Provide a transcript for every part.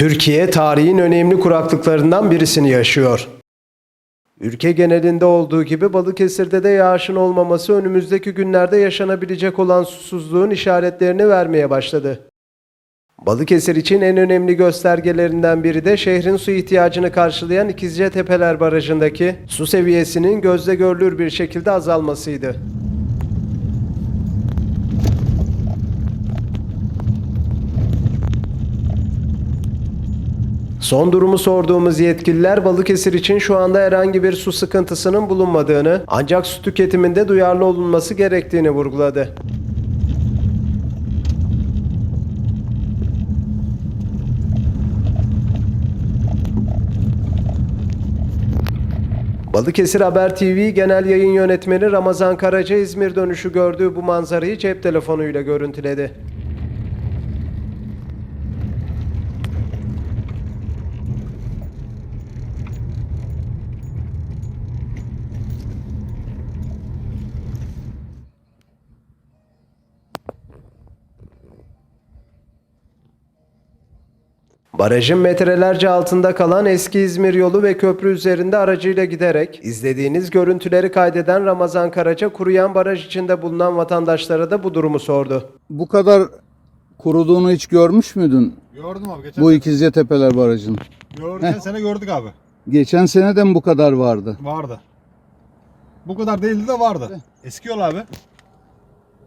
Türkiye tarihin önemli kuraklıklarından birisini yaşıyor. Ülke genelinde olduğu gibi Balıkesir'de de yağışın olmaması önümüzdeki günlerde yaşanabilecek olan susuzluğun işaretlerini vermeye başladı. Balıkesir için en önemli göstergelerinden biri de şehrin su ihtiyacını karşılayan İkizce Tepeler Barajı'ndaki su seviyesinin gözle görülür bir şekilde azalmasıydı. Son durumu sorduğumuz yetkililer Balıkesir için şu anda herhangi bir su sıkıntısının bulunmadığını ancak su tüketiminde duyarlı olunması gerektiğini vurguladı. Balıkesir Haber TV Genel Yayın Yönetmeni Ramazan Karaca İzmir dönüşü gördüğü bu manzarayı cep telefonuyla görüntüledi. Barajın metrelerce altında kalan eski İzmir yolu ve köprü üzerinde aracıyla giderek izlediğiniz görüntüleri kaydeden Ramazan Karaca kuruyan baraj içinde bulunan vatandaşlara da bu durumu sordu. Bu kadar kuruduğunu hiç görmüş müydün Gördüm abi geçen bu İkizce Tepeler Barajı'nın? Geçen sene gördük abi. Geçen sene de mi bu kadar vardı? Vardı. Bu kadar değildi de vardı. Eski yol abi.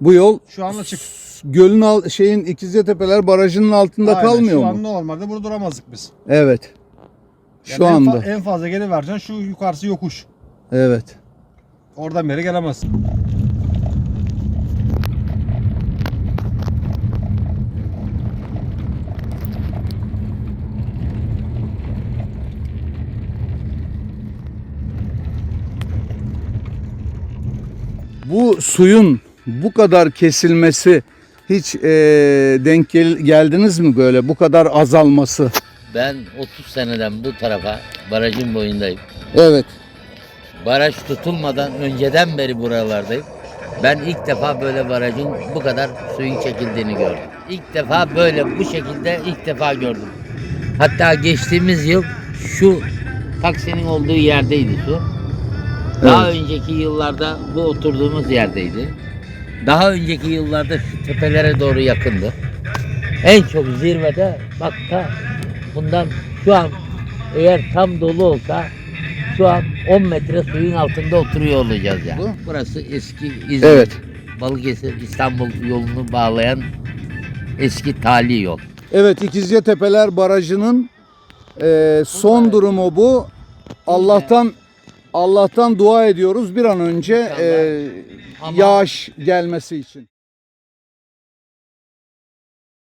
Bu yol Şu an açık. gölün al şeyin İkizce Tepeler Barajı'nın altında Aynen, kalmıyor Şu mu? an normalde burada duramazdık biz. Evet. Yani Şu en, fa- anda. en fazla geri vereceksin şu yukarısı yokuş. Evet. Oradan beri gelemezsin. Bu suyun bu kadar kesilmesi hiç eee, denk gel- geldiniz mi böyle bu kadar azalması? Ben 30 seneden bu tarafa barajın boyundayım. Evet. Baraj tutulmadan önceden beri buralardayım. Ben ilk defa böyle barajın bu kadar suyun çekildiğini gördüm. İlk defa böyle bu şekilde ilk defa gördüm. Hatta geçtiğimiz yıl şu taksinin olduğu yerdeydi su. Daha önceki yıllarda bu oturduğumuz yerdeydi. Daha önceki yıllarda şu tepelere doğru yakındı. En çok zirvede bak ta bundan şu an eğer tam dolu olsa şu an 10 metre suyun altında oturuyor olacağız yani. Bu? Burası eski İzmir, Evet. Balıkesir, İstanbul yolunu bağlayan eski tali yol. Evet İkizce Tepeler Barajı'nın eee, son durumu bu. Allah'tan Allah'tan dua ediyoruz bir an önce İnşallah. Ama- yağış gelmesi için.